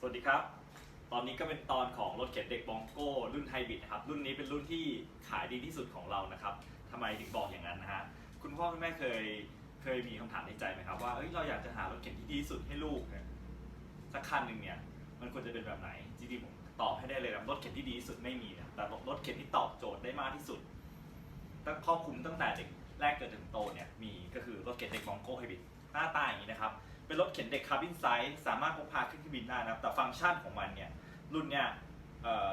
สวัสดีครับ ตอนนี้ก็เป็นตอนของรถเข็นเด็กบองโก้รุ่นไฮบริดนะครับ รุ่นนี้เป็นรุ่นที่ขายดีที่สุดของเรานะครับทำไมถึงบอกอย่างนั้นนะฮะ คุณพ่อคุณแม่เคยเคยมีคำถามในใจไหมครับว่าเอ้ยเราอยากจะหารถเข็นที่ดีที่สุดให้ลูกเนี่ยสักคันหนึ่งเนี่ยมันควรจะเป็นแบบไหน จริงๆผมตอบให้ได้เลยนะรถเข็นที่ดีที่สุดไม่มีนะแต่รถเข็นที่ตอบโจทย์ได้มากที่สุดตั้งครอบคลุมตั้งแต่เด็กแรกเกิดถึงโตเนี่ยมีก็คือรถเข็นเด็กบองโก้ไฮบริดหน้าตาอย่างนี้นะครับ เป็นรถเข็นเด็กคาร์บินไซส์สามารถพกพาขึ้นเครื่องบินได้นะครับ แต่ฟังก์ชันของมันเนี่ยรุ่นเนี่ย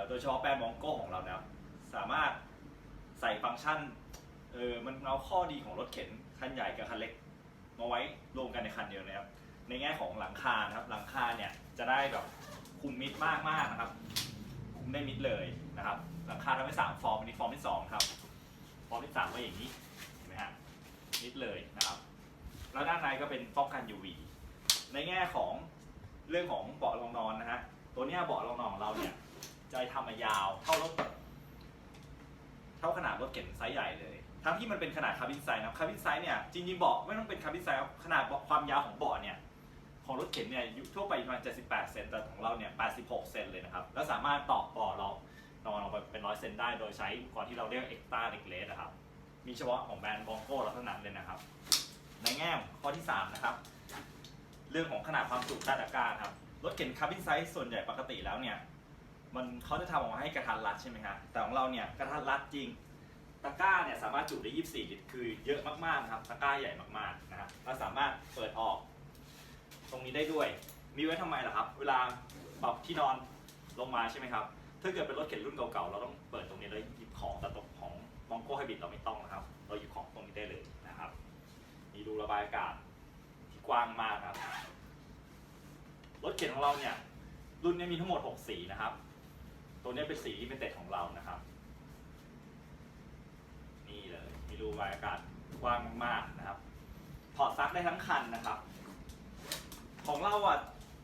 โดยเฉพาะแบรนด์มองโก้ของเรานะครับ สามารถใส่ฟังก์ชันเออมันเอาข้อดีของรถเข็นคันใหญ่กับคันเล็กมาไว้รวมกันในคันเดียวนะครับ ในแง่ของหลังคานะครับ หลังคาเนี่ยจะได้แบบคุมมิดมากมากๆนะครับ คุมได้มิดเลยนะครับ หลังคาทำให้สามฟอร์มอันนี้ฟอร์มที่สองครับ ฟอร์มที่สามก็อย่างนี้เห็นไหมฮะมิดเลยนะครับ แล้วด้านในก็เป็นป้องกัน UV ในแง่ของเรื่องของเบาะรองนอนนะฮะ ตัวเนี้ยเบาะรองนอนของเราเนี่ยจะทำมายาวเท่ารถเท่าขนาดรถเก๋งไซส์ใหญ่เลย ทั้งที่มันเป็นขนาดคาร์บินไซส์นะคาร์บินไซส์เนี่ยจริงๆเบาะไม่ต้องเป็นคาร์บินไซส์ขนาดความยาวของเบาะเนี่ยของรถเข็นเนี่ยอยู่ทั่วไปประมาณ 78 เซนแต่ของเราเนี่ย 86 เซนเลยนะครับ แล้วสามารถต่อเบาะเรานอนออกไปเป็นร้อยเซนได้โดยใช้อุปกรณ์ที่เราเรียกเอ็กซ์ต้าเด็กเลสนะครับ มีเฉพาะของแบรนด์บองโก้เราเท่านั้นเลยนะครับ ในแง่ข้อที่ 3 นะครับ รื่องของขนาดความจุต้ตะกร้าครับรถเข็นคาร์บินไซส์ส่วนใหญ่ปกติแล้วเนี่ยมันเขาจะทำออกมาให้กระทันรัดใช่ไหมครับแต่ของเราเนี่ยกระทันรัดจริงตะกร้าเนี่ยสามารถจุได้ 24 ลิตร คือเยอะมากๆนะครับตะกร้าใหญ่มากๆนะครับเราสามารถเปิดออก ตรงนี้ได้ด้วย มีไว้ทำไมล่ะครับ เวลาปรับที่นอนลงมาใช่ไหมครับ ถ้าเกิดเป็นรถเข็นรุ่นเก่าๆ เราต้องเปิดตรงนี้แล้วหยิบของแต่ตรงของมองโก้ไฮบริดเราไม่ต้องนะครับ เราหยิบของตรงนี้ได้เลยนะครับ มีรูระบายอากาศ กว้างมากครับรถเข็นของเราเนี่ยรุ่นนี้มีทั้งหมด 6 สีนะครับ ตัวนี้เป็นสีที่เป็นเต็ดของเรานะครับ นี่เลยมีรูระบายอากาศกว้างมากนะครับถอดซักได้ทั้งคันนะครับ ของเราอะ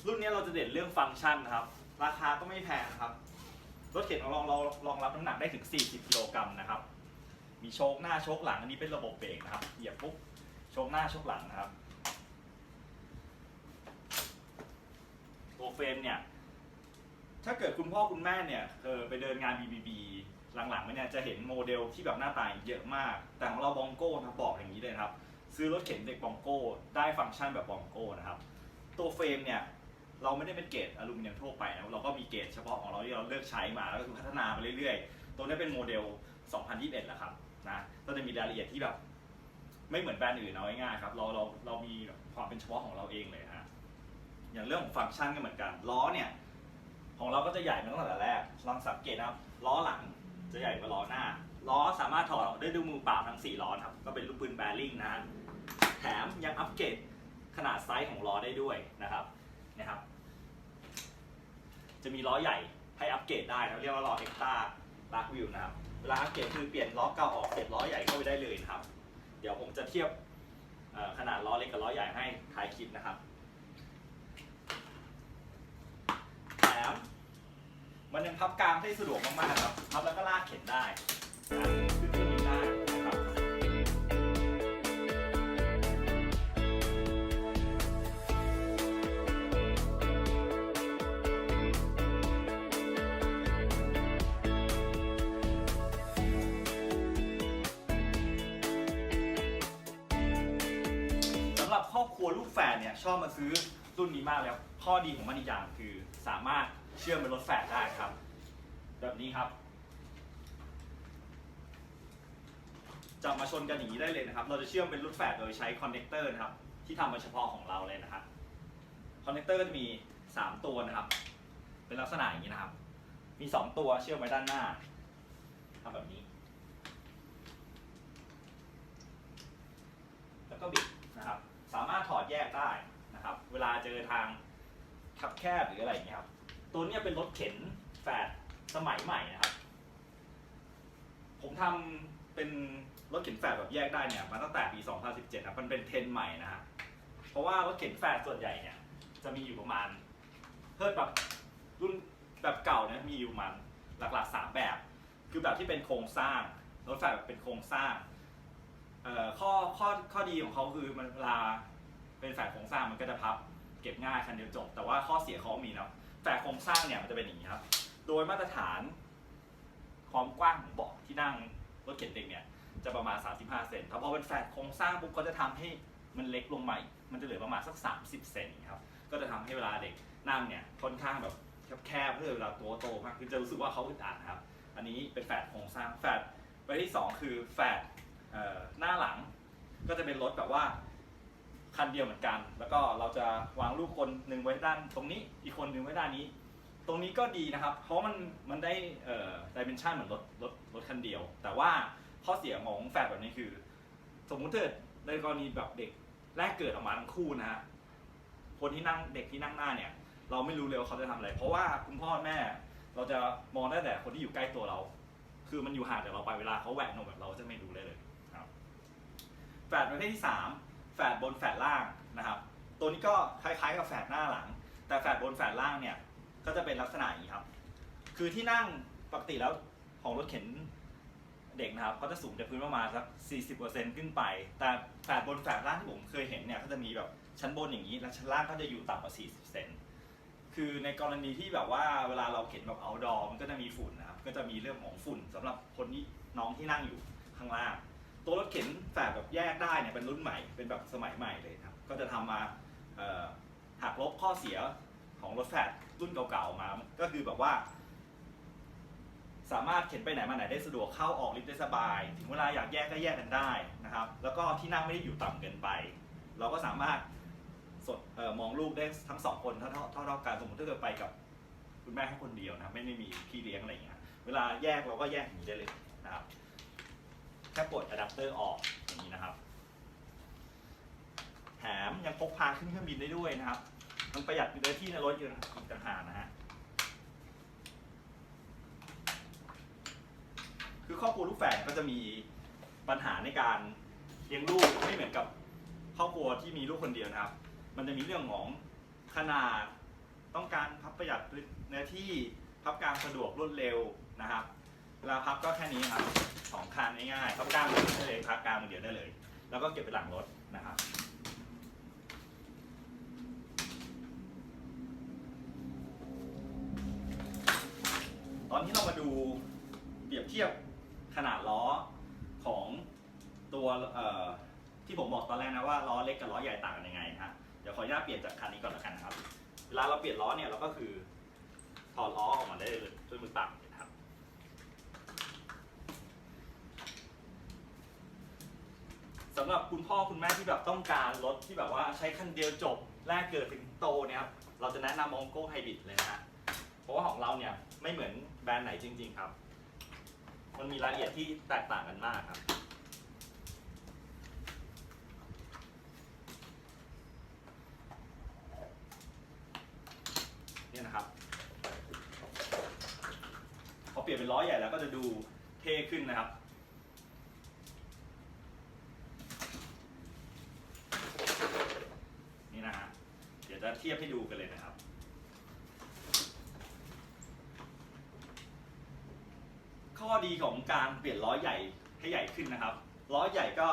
รุ่นนี้เราจะเด่นเรื่องฟังก์ชันนะครับ ราคาก็ไม่แพงครับ รถเข็นของเราเรารองรับน้ำหนักได้ถึง 40กิโลกรัมนะครับ มีโชคหน้าโชคหลังอันนี้เป็นระบบเบรกนะครับเหยียบปุ๊บโชคหน้าโชคหลังนะครับ ตัวเฟรมเนี่ย ถ้าเกิดคุณพ่อคุณแม่เนี่ยเออไปเดินงาน BBB หลังๆเนี่ยจะเห็นโมเดลที่แบบหน้าตาเยอะมาก แต่ของเราบองโก้นะบอกอย่างนี้เลยครับ ซื้อรถเข็นเด็กบองโก้ได้ฟังก์ชันแบบบองโก้นะครับ ตัวเฟรมเนี่ยเราไม่ได้เป็นเกรดอลูมิเนียมทั่วไปนะเราก็มีเกรดเฉพาะของเราที่เราเลือกใช้มาแล้วก็คือพัฒนาไปเรื่อยๆ ตัวนี้เป็นโมเดล 2021แล้วครับนะก็จะมีรายละเอียดที่แบบ ไม่เหมือนแบรนด์อื่นเอาง่ายๆครับ เราเราเรามีความเป็นเฉพาะของเราเองเลยฮะ อย่างเรื่องของฟังก์ชันก็เหมือนกันล้อเนี่ยของเราก็จะใหญ่มาตั้งแต่แรกลองสังเกตนะครับล้อหลังจะใหญ่กว่าล้อหน้า ล้อสามารถถอดออกได้ด้วยมือเปล่าทั้ง 4 ล้อครับก็เป็นลูกปืนแบริ่งนะแถมยังอัปเกรดขนาดไซส์ของล้อได้ด้วยนะครับนะครับ จะมีล้อใหญ่ให้อัปเกรดได้นะเรียกว่าล้อเอ็กซ์ต้าลากวิวนะครับเวลาอัปเกรดคือเปลี่ยนล้อเก่าออกเปลี่ยนล้อใหญ่เข้าไปได้เลยนะครับ เดี๋ยวผมจะเทียบขนาดล้อเล็กกับล้อใหญ่ให้ท้ายคลิปนะครับ แถม มันยังพับกลางได้สะดวกมากๆครับพับแล้วก็ลากเข็นได้ขึ้นเครื่องบินได้นะครับสำหรับครอบครัวลูกแฝดเนี่ยชอบมาซื้อรุ่นนี้มากแล้ว ข้อดีของมันอีกอย่างคือสามารถ เชื่อมเป็นรถแฝดได้ครับ แบบนี้ครับจะมาชนกันอย่างนี้ได้เลยนะครับ เราจะเชื่อมเป็นรุ่นแฝดโดยใช้คอนเนคเตอร์นะครับ ที่ทำมาเฉพาะของเราเลยนะครับคอนเนคเตอร์ก็จะมี 3 ตัวนะครับ เป็นลักษณะอย่างนี้นะครับ มี 2 ตัวเชื่อมไว้ด้านหน้าทำแบบนี้ แล้วก็บิดนะครับ สามารถถอดแยกได้นะครับ เวลาเจอทางขับแคบหรืออะไรอย่างเงี้ยครับ ตัวนี้เป็นรถเข็นแฝดสมัยใหม่นะครับ ผมทำเป็นรถเข็นแฝดแบบแยกได้เนี่ยมาตั้งแต่ปี 2017ครับมันเป็นเทรนใหม่นะฮะเพราะว่ารถเข็นแฝดส่วนใหญ่เนี่ยจะมีอยู่ประมาณเพิ่มแบบรุ่นแบบเก่าเนี่ยมีอยู่มาณหลักๆสามแบบ คือแบบที่เป็นโครงสร้างรถแฝดแบบเป็นโครงสร้างข้อข้อข้อดีของเขาคือมันเวลาเป็นแฝดโครงสร้างมันก็จะพับ เก็บง่ายคันเดียวจบ แต่ว่าข้อเสียเขามีเนาะ แฝดโครงสร้างเนี่ยมันจะเป็นอย่างนี้ครับ โดยมาตรฐานความกว้างของเบาะที่นั่งรถเข็นเด็กเนี่ยจะประมาณ 35 เซนแต่พอเป็นแฝดโครงสร้างปุ๊บเขาจะทำให้มันเล็กลงมามันจะเหลือประมาณสัก 30 เซนครับ ก็จะทำให้เวลาเด็กนั่งเนี่ยค่อนข้างแบบแคบๆเพื่อเวลาตัวโตมากคือจะรู้สึกว่าเขาอึดอัดครับ อันนี้เป็นแฝดโครงสร้างแฝดไปที่สองคือแฝดหน้าหลังก็จะเป็นรถแบบว่า คันเดียวเหมือนกัน แล้วก็เราจะวางลูกคนหนึ่งไว้ด้านตรงนี้ อีกคนหนึ่งไว้ด้านนี้ ตรงนี้ก็ดีนะครับ เพราะมันมันได้เอ่อดิเมนชันเหมือนรถรถรถคันเดียว แต่ว่าข้อเสียของแฝดแบบนี้คือ สมมุติเกิดในกรณีแบบเด็กแรกเกิดออกมาทั้งคู่นะฮะ คนที่นั่งเด็กที่นั่งหน้าเนี่ย เราไม่รู้เลยว่าเขาจะทำอะไร เพราะว่าคุณพ่อแม่ เราจะมองได้แต่คนที่อยู่ใกล้ตัวเรา คือมันอยู่ห่างจากเราไปเวลาเขาแหวกนมแบบเราจะไม่รู้เลยเลยครับแฝดประเภทที่สาม แฝดบนแฝดล่างนะครับ ตัวนี้ก็คล้ายๆกับแฝดหน้าหลัง แต่แฝดบนแฝดล่างเนี่ยก็จะเป็นลักษณะอย่างนี้ครับ คือที่นั่งปกติแล้วของรถเข็นเด็กนะครับก็จะสูงจากพื้นประมาณสัก 40%ขึ้นไป แต่แฝดบนแฝดล่างที่ผมเคยเห็นเนี่ยก็จะมีแบบชั้นบนอย่างนี้ และชั้นล่างก็จะอยู่ต่ำกว่า 40เซนคือในกรณีที่แบบว่าเวลาเราเข็นแบบ outdoor มันก็จะมีฝุ่นนะครับ ก็จะมีเรื่องของฝุ่นสำหรับคนที่น้องที่นั่งอยู่ข้างล่าง ตัวรถเข็นแฝดแบบแยกได้เนี่ยเป็นรุ่นใหม่เป็นแบบสมัยใหม่เลยครับ ก็จะทำมาหักลบข้อเสียของรถแฝดรุ่นเก่าๆมา ก็คือแบบว่า สามารถเข็นไปไหนมาไหนได้สะดวกเข้าออกลิฟต์ได้สบาย ถึงเวลาอยากแยกก็แยกกันได้นะครับ แล้วก็ที่นั่งไม่ได้อยู่ต่ำเกินไป เราก็สามารถสดออมองลูกได้ทั้งสองคนเท่าเท่ากันสมมติถ้าเกิดไปกับคุณแม่แค่คนเดียวนะไม่ได้มีพี่เลี้ยงอะไรอย่างเงี้ยเวลาแยกเราก็แยกอย่างนี้ได้เลยนะครับ แค่ปลดอะแดปเตอร์ออกอย่างนี้นะครับ แถมยังพกพาขึ้นเครื่องบินได้ด้วยนะครับมันประหยัดเนื้อที่ในรถอยู่อีกต่างหากนะฮะคือครอบครัวลูกแฝดก็จะมีปัญหาในการเลี้ยงลูกไม่เหมือนกับครอบครัวที่มีลูกคนเดียวนะครับ มันจะมีเรื่องของขนาดต้องการพับประหยัดเนื้อที่พับกลางสะดวกรวดเร็วนะครับเวลาพับก็แค่นี้ครับ งคานง่ายๆพับกลางมือได้เลยพับกลางมือเดียวได้เลย แล้วก็เก็บไปหลังรถนะครับตอนนี้เรามาดูเปรียบเทียบขนาดล้อของตัวที่ผมบอกตอนแรกนะว่าล้อเล็กกับล้อใหญ่ต่างกันยังไงฮะเดี๋ยวขออนุญาตเปลี่ยนจากคันนี้ก่อนแล้วกันนะครับ เวลาเราเปลี่ยนล้อเนี่ยเราก็คือถอดล้อออกมาได้เลยด้วยมือเปล่านะครับ สำหรับคุณพ่อคุณแม่ที่แบบต้องการรถที่แบบว่าใช้คันเดียวจบแรกเกิดถึงโตเนี่ยครับเราจะแนะนำมองโก้ไฮบริดเลยนะฮะเพราะว่าของเราเนี่ยไม่เหมือนแบรนด์ไหนจริง ๆ ครับ มันมีรายละเอียดที่แตกต่างกันมากครับ เนี่ยนะครับ พอเปลี่ยนเป็นล้อใหญ่แล้วก็จะดูเท่ขึ้นนะครับ นี่นะฮะ เทียบให้ดูกันเลยนะครับ ข้อดีของการเปลี่ยนล้อใหญ่ให้ใหญ่ขึ้นนะครับ ล้อใหญ่ก็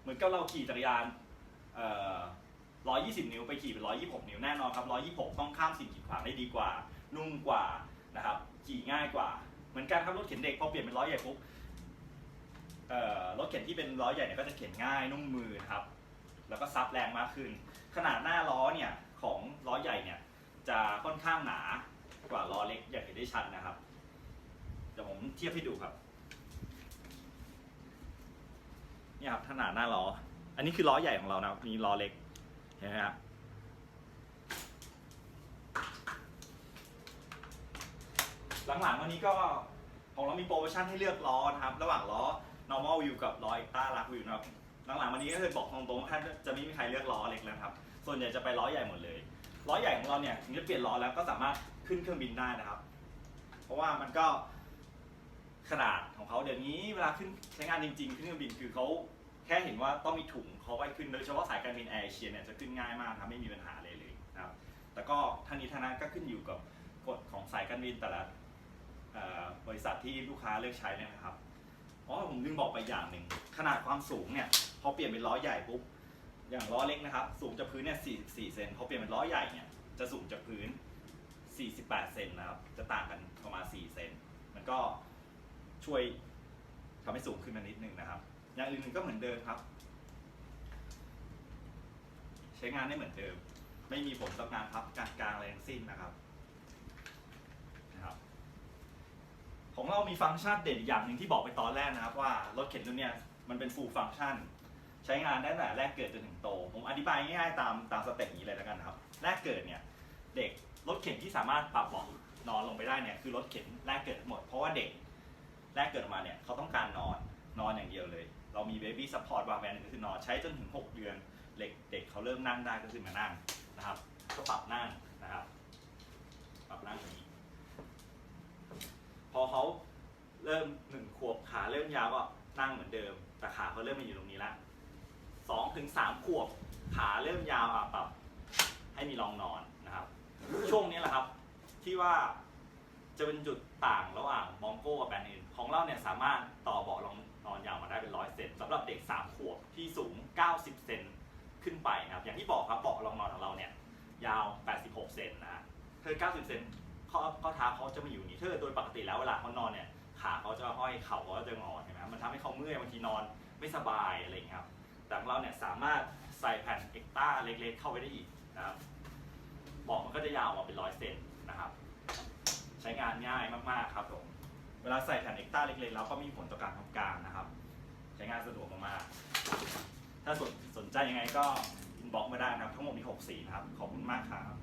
เหมือนกับเราขี่จักรยานเอ่อ120 นิ้วไปขี่เป็น 126 นิ้วแน่นอนครับ 126 ต้องข้ามสิ่งกีดขวางได้ดีกว่า นุ่มกว่านะครับ ขี่ง่ายกว่า เหมือนกันครับรถเข็นเด็กพอเปลี่ยนเป็นล้อใหญ่ปุ๊บเอ่อรถเข็นที่เป็นล้อใหญ่เนี่ยก็จะเข็นง่ายนุ่มมือนะครับ แล้วก็ซับแรงมากขึ้น ขนาดหน้าล้อเนี่ยของล้อใหญ่เนี่ยจะค่อนข้างหนากว่าล้อเล็กอย่างเห็นได้ชัดนะครับเดี๋ยวผมเทียบให้ดูครับเนี่ยครับขนาดหน้าล้อ อันนี้คือล้อใหญ่ของเรานะมีล้อเล็กเห็นไหมครับหลังๆวันนี้ก็ของเรามีโปรโมชั่นให้เลือกล้อนะครับ ระหว่างล้อ normal view กับล้อ extra large view นะครับ หลังๆวันนี้ก็เลยบอกตรงๆว่าแทบจะไม่มีใครเลือกล้อเล็กแล้วครับ ส่วนใหญ่จะไปล้อใหญ่หมดเลย ล้อใหญ่ของเราเนี่ยถึงจะเปลี่ยนล้อแล้วก็สามารถขึ้นเครื่องบินได้นะครับ เพราะว่ามันก็ขนาดของเขาเดี๋ยวนี้เวลาขึ้นใช้งานจริงๆ ขึ้นเครื่องบินคือเขาแค่เห็นว่าต้องมีถุงเขาไว้ขึ้นโดยเฉพาะสายการบินแอร์เอเชียเนี่ยจะขึ้นง่ายมากครับไม่มีปัญหาเลยเลยนะครับแต่ก็ทั้งนี้ทั้งนั้นก็ขึ้นอยู่กับกฎของสายการบินแต่ละบริษัทที่ลูกค้าเลือกใช้เลยนะครับอ๋อผมลืมบอกไปอย่างหนึ่งขนาดความสูงเนี่ย พอเปลี่ยนเป็นล้อใหญ่ปุ๊บอย่างล้อเล็กนะครับ สูงจากพื้นเนี่ย 44 เซนพอเปลี่ยนเป็นล้อใหญ่เนี่ยจะสูงจากพื้น 48 เซนนะครับ จะต่างกันประมาณ 4 เซน มันก็ช่วยทำให้สูงขึ้นมานิดนึงนะครับ อย่างอื่นๆก็เหมือนเดิมครับ ใช้งานได้เหมือนเดิม ไม่มีผลต่อการพับการกลางอะไรทั้งสิ้นนะครับนะครับ ของเรามีฟังก์ชันเด่นอย่างหนึ่งที่บอกไปตอนแรกนะครับ ว่ารถเข็นรุ่นเนี้ยมันเป็น full function ใช้งานได้ตั้งแต่แรกเกิดจนถึงโต ผมอธิบายง่ายๆตามตามสเต็ปนี้เลยแล้วกันครับ แรกเกิดเนี่ยเด็กรถเข็นที่สามารถปรับเบาะนอนลงไปได้เนี่ยคือรถเข็นแรกเกิดทั้งหมด เพราะว่าเด็กแรกเกิดมาเนี่ยเขาต้องการนอนนอนอย่างเดียวเลย เรามีเบบี้ซัพพอร์ตวางแผนก็คือนอนใช้จนถึง 6 เดือนเด็กเด็กเขาเริ่มนั่งได้ก็คือมานั่งนะครับ ก็ปรับนั่งนะครับ ปรับนั่งอย่างนี้ พอเขาเริ่มหนึ่งขวบขาเริ่มยาวก็นั่งเหมือนเดิม แต่ขาเขาเริ่มมาอยู่ตรงนี้แล้ว องถึงสามขวบขาเริ่มยาวอะแบบให้มีรองนอนนะครับ ช่วงนี้แหละครับที่ว่าจะเป็นจุดต่างระหว่างมองโก้กับแบรนด์อื่นของเราเนี่ยสามารถต่อเบาะรองนอนยาวมาได้เป็นร้อยเซนสำหรับเด็กสามขวบที่สูง 90 เซนขึ้นไปนะครับ อย่างที่บอกครับเบาะรองนอนของเราเนี่ยยาว 86 เซนนะเธอ 90 เซนข้อเท้าเขาจะไม่อยู่นี่เธอโดยปกติแล้วเวลาเขานอนเนี่ยขาเขาจะห้อยเข่าเขาจะงอใช่ไหมมันทำให้เขาเมื่อยบางทีนอนไม่สบายอะไรอย่างเงี้ยครับ แต่ของเราเนี่ยสามารถใส่แผ่นเอ็กต้าเล็กๆ เข้าไปได้อีกนะครับบอกมันก็จะยาวออกมาเป็นร้อยเซนนะครับ ใช้งานง่ายมากๆครับผมเวลาใส่แผ่นเอ็กต้าเล็กๆแล้วก็มีผลต่อการทำการนะครับ ใช้งานสะดวกมากๆถ้าสนสนใจยังไงก็อินบ็อกมาได้นะครับ ทั้งหมดมี 6 สีนะครับ ขอบคุณมากครับ